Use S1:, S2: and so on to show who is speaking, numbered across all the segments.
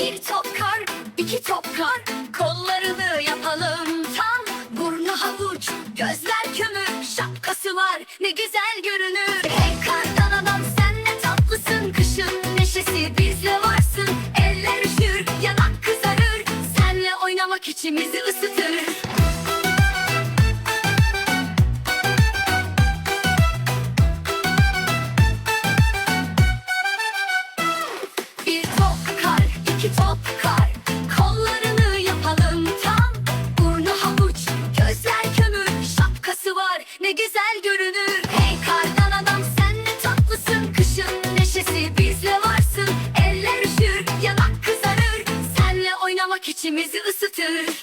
S1: Bir top kar, iki top kar Kollarını yapalım tam. Burnu havuç, gözler kömür. Şapkası var ne güzel görünür kar Kollarını yapalım tam. Burnu havuç, gözler kömür Şapkası var ne güzel görünür. Hey kardan adam sen ne tatlısın. Kışın neşesi bizle varsın. Eller üşür, yanak kızarır. Senle oynamak içimizi ısıtır.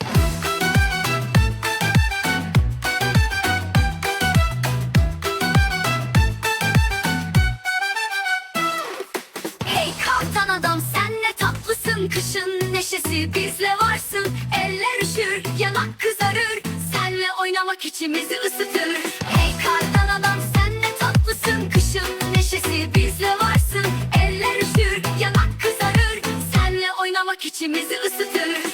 S1: Hey kardan adam Kışın neşesi bizle varsın. Eller üşür yanak kızarır. Senle oynamak içimizi ısıtır. Hey kardan adam sen ne tatlısın. Kışın neşesi bizle varsın. Eller üşür yanak kızarır. Senle oynamak içimizi ısıtır.